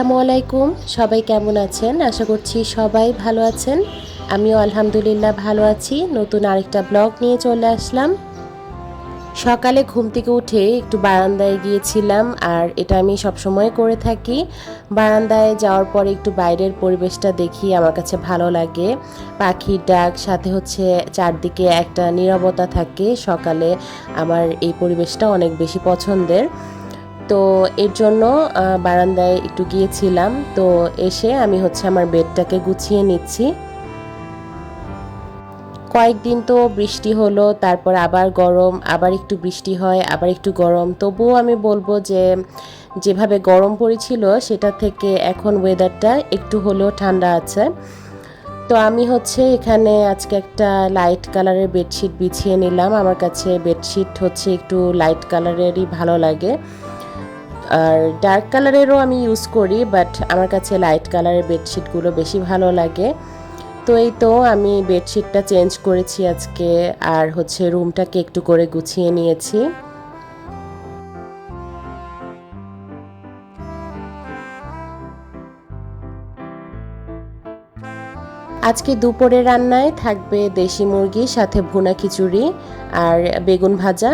আসসালামু আলাইকুম। সবাই কেমন আছেন? আশা করছি সবাই ভালো আছেন। আমিও আলহামদুলিল্লাহ ভালো আছি। নতুন আরেকটা ব্লগ নিয়ে চলে আসলাম। সকালে ঘুম থেকে উঠে একটু বারান্দায় গিয়েছিলাম আর এটা আমি সবসময় করে থাকি। বারান্দায় যাওয়ার পরে একটু বাইরের পরিবেশটা দেখি, আমার কাছে ভালো লাগে। পাখির ডাক, সাথে হচ্ছে চারদিকে একটা নীরবতা থাকে। সকালে আমার এই পরিবেশটা অনেক বেশি পছন্দের। তো এর জন্য বারান্দায় একটু গিয়েছিলাম। তো এসে আমি হচ্ছে আমার বেডটাকে গুছিয়ে নিচ্ছি। কয়েকদিন তো বৃষ্টি হলো, তারপর আবার গরম, আবার একটু বৃষ্টি হয়, আবার একটু গরম। তবুও আমি বলব যে, যেভাবে গরম পড়েছিল, সেটা থেকে এখন ওয়েদারটা একটু হলেও ঠান্ডা আছে। তো আমি হচ্ছে এখানে আজকে একটা লাইট কালারের বেডশিট বিছিয়ে নিলাম। আমার কাছে বেডশিট হচ্ছে একটু লাইট কালারেরই ভালো লাগে। আর ডার্ক কালারেরও আমি ইউজ করি বাট আমার কাছে লাইট কালারের বেডশিটগুলো বেশি ভালো লাগে। তো এই তো আমি বেডশিটটা চেঞ্জ করেছি আজকে, আর হচ্ছে রুমটাকে একটু করে গুছিয়ে নিয়েছি। আজকে দুপুরে রান্নায় থাকবে দেশি মুরগি, সাথে ভুনা খিচুড়ি আর বেগুন ভাজা।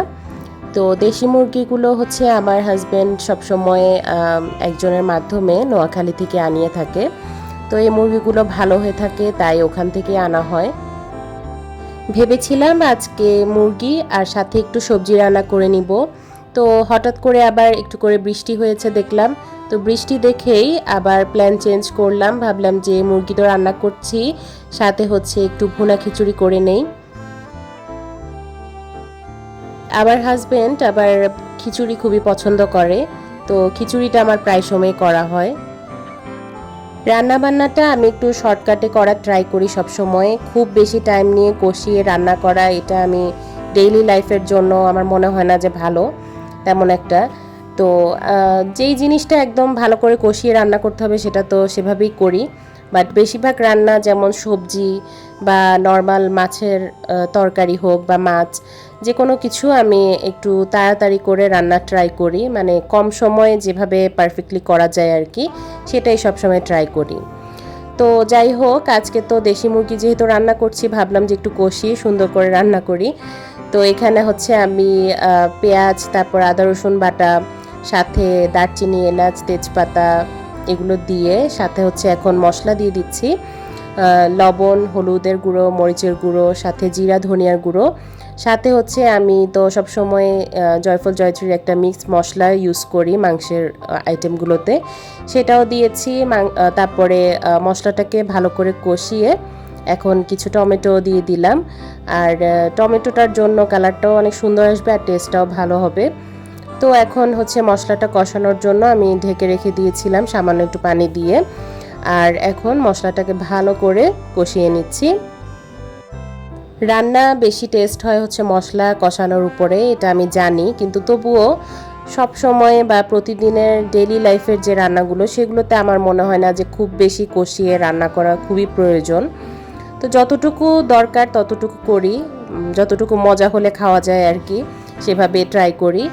তো দেশি মুরগিগুলো হচ্ছে আমার হাজব্যান্ড সবসময় একজনের মাধ্যমে নোয়াখালী থেকে আনিয়ে থাকে। তো এই মুরগিগুলো ভালো হয়ে থাকে, তাই ওখান থেকে আনা হয়। ভেবেছিলাম আজকে মুরগি আর সাথে একটু সবজি রান্না করে নিব। তো হঠাৎ করে আবার একটু করে বৃষ্টি হয়েছে দেখলাম। তো বৃষ্টি দেখেই আবার প্ল্যান চেঞ্জ করলাম। ভাবলাম যে মুরগি তো রান্না করছি, সাথে হচ্ছে একটু ভুনা খিচুড়ি করে নেই। আমার হাজবেন্ড আবার খিচুড়ি খুবই পছন্দ করে, তো খিচুড়িটা আমার প্রায় সময় করা হয়। রান্না বান্নাটা আমি একটু শর্টকাটে করার ট্রাই করি সব সময় খুব বেশি টাইম নিয়ে কষিয়ে রান্না করা এটা আমি ডেইলি লাইফের জন্য আমার মনে হয় না যে ভালো, তেমন একটা। তো যেই জিনিসটা একদম ভালো করে কষিয়ে রান্না করতে হবে সেটা তো সেভাবেই করি। বাট বেশিরভাগ রান্না যেমন সবজি বা নর্মাল মাছের তরকারি হোক বা মাছ যে কোনো কিছু আমি একটু তাড়াতাড়ি করে রান্না ট্রাই করি মানে কম সময়ে যেভাবে পারফেক্টলি করা যায় আর কি সেটাই সবসময় ট্রাই করি। তো যাই হোক, আজকে তো দেশি মুরগি যেহেতু রান্না করছি, ভাবলাম যে একটু কষিয়ে সুন্দর করে রান্না করি। তো এখানে হচ্ছে আমি পেঁয়াজ, তারপর আদা, রসুন বাটা, সাথে দারচিনি, এলাচ, তেজপাতা এগুলো দিয়ে, সাথে হচ্ছে এখন মশলা দিয়ে দিচ্ছি। লবণ, হলুদের গুঁড়ো, মরিচের গুঁড়ো, সাথে জিরা, ধনিয়ার গুঁড়ো। সাথে হচ্ছে আমি তো সবসময় জয়ফল, জয়ত্রীর একটা মিক্স মশলা ইউজ করি মাংসের আইটেমগুলোতে সেটাও দিয়েছি তারপরে মশলাটাকে ভালো করে কষিয়ে এখন কিছু টমেটো দিয়ে দিলাম। আর টমেটোটার জন্য কালারটাও অনেক সুন্দর আসবে আর টেস্টটাও ভালো হবে। তো এখন হচ্ছে মশলাটা কষানোর জন্য আমি ঢেকে রেখে দিয়েছিলাম সামান্য একটু পানি দিয়ে। আর এখন মশলাটাকে ভালো করে কষিয়ে নিচ্ছি। রান্না বেশি টেস্ট হয় হচ্ছে মশলা কষানোর উপরে, এটা আমি জানি, কিন্তু তবুও সব সময় বা প্রতিদিনের ডেইলি লাইফের যে রান্নাগুলো, সেগুলোতে আমার মনে হয় না যে খুব বেশি কষিয়ে রান্না করা খুবই প্রয়োজন। তো যতটুকু দরকার ততটুকু করি যতটুকু মজা হলে খাওয়া যায় আর কি, সেভাবে ট্রাই করি।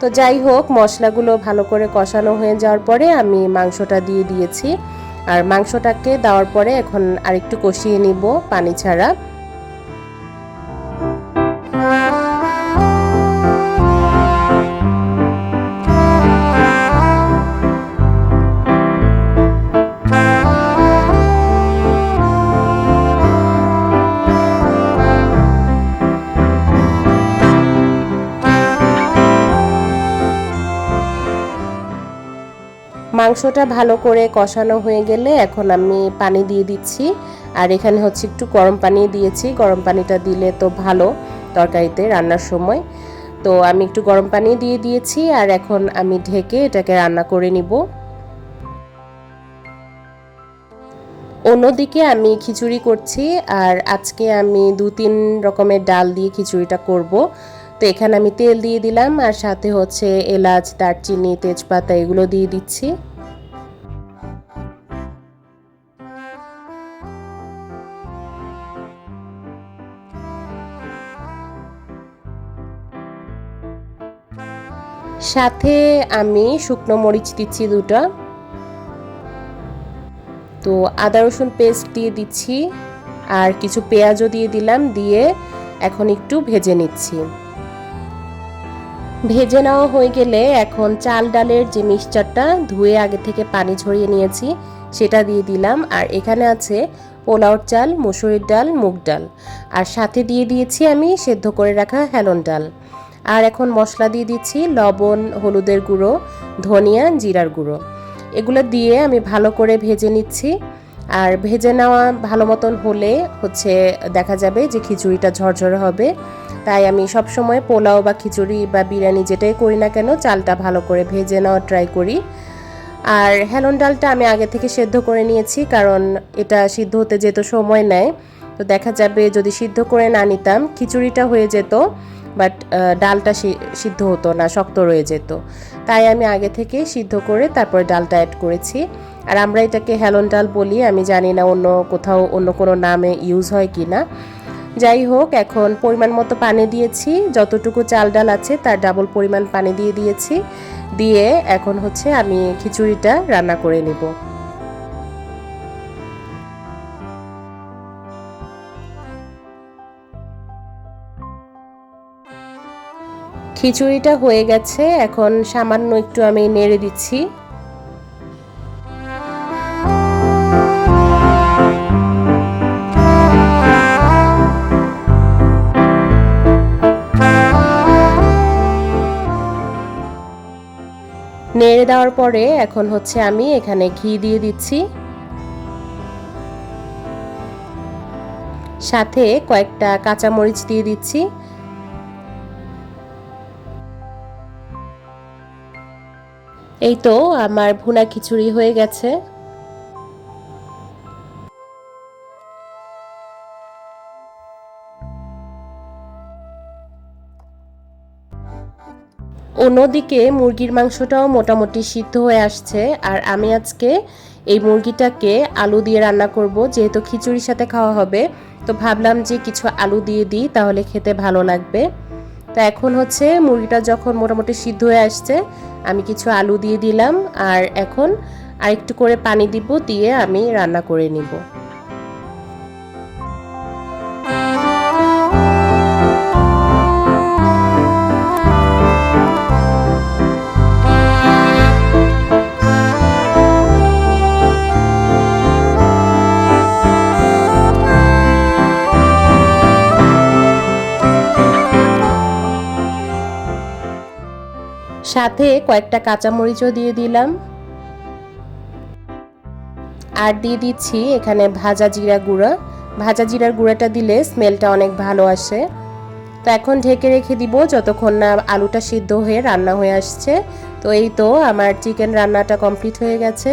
তো যাই হোক, মশলাগুলো ভালো করে কষানো হয়ে যাওয়ার পরে আমি মাংসটা দিয়ে দিয়েছি। আর মাংসটাকে দেওয়ার পরে এখন আরেকটু কষিয়ে নিব পানি ছাড়া। মাংসটা ভালো করে কষানো হয়ে গেলে এখন আমি পানি দিয়ে দিচ্ছি। আর এখানে হচ্ছে একটু গরম পানি দিয়েছি। গরম পানিটা দিলে তো ভালো তরকারিতে রান্নার সময়। তো আমি একটু গরম পানি দিয়ে দিয়েছি আর এখন আমি ঢেকে এটাকে রান্না করে নিব। অন্যদিকে আমি খিচুড়ি করছি আর আজকে আমি দু তিন রকমের ডাল দিয়ে খিচুড়িটা করব। তো এখানে আমি তেল দিয়ে দিলাম আর সাথে হচ্ছে এলাচ, দারচিনি, তেজপাতা এগুলো দিয়ে দিচ্ছি। সাথে আমি শুকনো মরিচ দিচ্ছি দুটো। তো আদা রসুন পেস্ট দিয়ে দিচ্ছি আর কিছু পেঁয়াজও দিয়ে দিলাম, দিয়ে এখন একটু ভেজে নিচ্ছি। ভেজে নেওয়া হয়ে গেলে এখন চাল ডালের যে মিক্সচারটা ধুয়ে আগে থেকে পানি ঝরিয়ে নিয়েছি, সেটা দিয়ে দিলাম। আর এখানে আছে পোলাওর চাল, মুসুরির ডাল, মুগ ডাল। আর সাথে দিয়ে দিয়েছি আমি সেদ্ধ করে রাখা হেলন ডাল। আর এখন মশলা দিয়ে দিচ্ছি লবণ, হলুদের গুঁড়ো, ধনিয়া, জিরার গুঁড়ো। এগুলো দিয়ে আমি ভালো করে ভেজে নিচ্ছি। আর ভেজে নেওয়া ভালো মতন হলে হচ্ছে দেখা যাবে যে খিচুড়িটা ঝরঝরে হবে। তাই আমি সব সময় পোলাও বা খিচুড়ি বা বিরিয়ানি যেটাই করি না কেন, চালটা ভালো করে ভেজে নেওয়ার ট্রাই করি। আর হেলন ডালটা আমি আগে থেকে সেদ্ধ করে নিয়েছি, কারণ এটা সিদ্ধ হতে যেহেতু সময় নেয়। তো দেখা যাবে যদি সিদ্ধ করে না নিতাম, খিচুড়িটা হয়ে যেত বাট ডালটা সিদ্ধ হতো না, শক্ত রয়ে যেত। তাই আমি আগে থেকে সিদ্ধ করে তারপরে ডালটা অ্যাড করেছি। আর আমরা এটাকে হেলন ডাল বলি, আমি জানি না অন্য কোথাও অন্য কোনো নামে ইউজ হয় কি না যাই হোক, এখন পরিমাণ মতো পানি দিয়েছি। যতটুকু চাল ডাল আছে, তার ডাবল পরিমাণ পানি দিয়ে দিয়েছি। দিয়ে এখন হচ্ছে আমি খিচুড়িটা রান্না করে নেব। খিচুড়িটা হয়ে গেছে। এখন সামান্য একটু আমি নেড়ে দিচ্ছি। নেড়ে দেওয়ার পরে এখন হচ্ছে আমি এখানে ঘি দিয়ে দিচ্ছি। সাথে কয়েকটা কাঁচামরিচ দিয়ে দিচ্ছি। এই তো আমার ভুনা খিচুড়ি হয়ে গেছে। অন্যদিকে মুরগির মাংসটাও মোটামুটি সিদ্ধ হয়ে আসছে। আর আমি আজকে এই মুরগিটাকে আলু দিয়ে রান্না করব, যেহেতু খিচুড়ির সাথে খাওয়া হবে। তো ভাবলাম যে কিছু আলু দিয়ে দিই, তাহলে খেতে ভালো লাগবে। তো এখন হচ্ছে মুরগিটা যখন মোটামুটি সিদ্ধ হয়ে আসছে, আমি কিছু আলু দিয়ে দিলাম। আর এখন আরেকটু করে পানি দিব, দিয়ে আমি রান্না করে নিব। সাথে কয়েকটা কাঁচামরিচও দিয়ে দিলাম। আর দিয়ে দিচ্ছি এখানে ভাজা জিরা গুঁড়া। ভাজা জিরার গুঁড়াটা দিলে স্মেলটা অনেক ভালো আসে। তো এখন ঢেকে রেখে দিব যতক্ষণ না আলুটা সিদ্ধ হয়ে রান্না হয়ে আসছে। তো এই তো আমার চিকেন রান্নাটা কমপ্লিট হয়ে গেছে।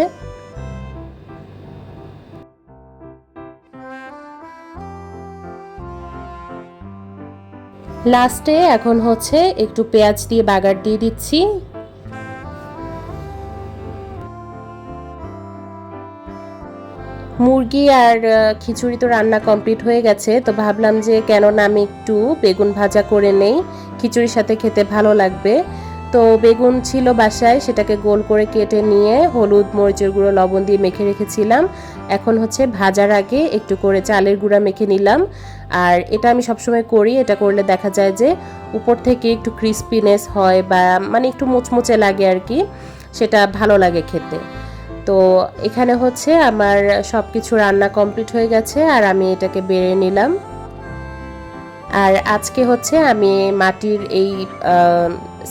লাস্টে এখন হচ্ছে একটু পেঁয়াজ দিয়ে বাগার দিয়ে দিচ্ছি। মুরগি আর খিচুড়ি তো রান্না কমপ্লিট হয়ে গেছে, তো ভাবলাম যে কেননা আমি একটু বেগুন ভাজা করে নেই, খিচুড়ির সাথে খেতে ভালো লাগবে। তো বেগুন ছিল বাসায়, সেটাকে গোল করে কেটে নিয়ে হলুদ, মরিচের গুঁড়ো, লবণ দিয়ে মেখে রেখেছিলাম। এখন হচ্ছে ভাজার আগে একটু করে চালের গুঁড়া মেখে নিলাম। আর এটা আমি সবসময় করি, এটা করলে দেখা যায় যে উপর থেকে একটু ক্রিস্পিনেস হয় বা মানে একটু মুচমুচে লাগে আর কি, সেটা ভালো লাগে খেতে। তো এখানে হচ্ছে আমার সব কিছু রান্না কমপ্লিট হয়ে গেছে আর আমি এটাকে বেড়ে নিলাম। আর আজকে হচ্ছে আমি মাটির এই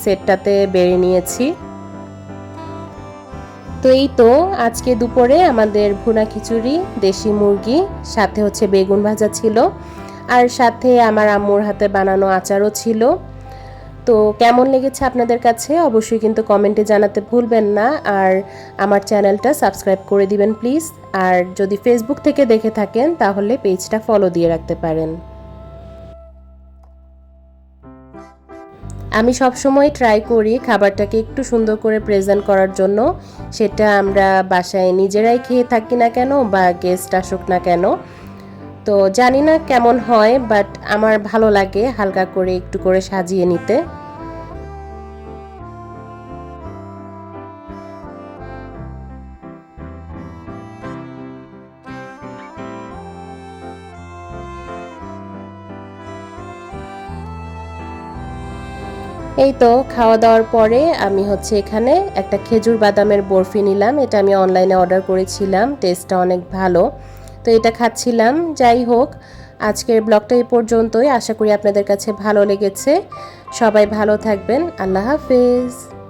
সেটটাতে বেড়ে নিয়েছি। তো এই তো, আজকে দুপুরে আমাদের ভুনা খিচুড়ি, দেশি মুরগি, সাথে হচ্ছে বেগুন ভাজা ছিল, আর সাথে আমার আম্মুর হাতে বানানো আচারও ছিল। তো কেমন লেগেছে আপনাদের কাছে? অবশ্যই কিন্তু কমেন্টে জানাতে ভুলবেন না, আর আমার চ্যানেলটা সাবস্ক্রাইব করে দিবেন প্লিজ। আর যদি ফেসবুক থেকে দেখে থাকেন, তাহলে পেজটা ফলো দিয়ে রাখতে পারেন। আমি সবসময় ট্রাই করি খাবারটাকে একটু সুন্দর করে প্রেজেন্ট করার জন্য। সেটা আমরা বাসায় নিজেরাই খেয়ে থাকি না কেন বা গেস্ট আসুক না কেন। তো জানি না কেমন হয় বাট আমার ভালো লাগে হালকা করে একটু করে সাজিয়ে নিতে। এই তো, খাওয়া দাওয়ার পরে আমি হচ্ছে এখানে একটা খেজুর বাদামের বরফি নিলাম। এটা আমি অনলাইনে অর্ডার করেছিলাম টেস্টটা অনেক ভালো। তো এটা খাচ্ছিলাম, যাই হোক, আজকের ব্লগটা এই পর্যন্তই। আশা করি আপনাদের কাছে ভালো লেগেছে। সবাই ভালো থাকবেন। আল্লাহ হাফেজ।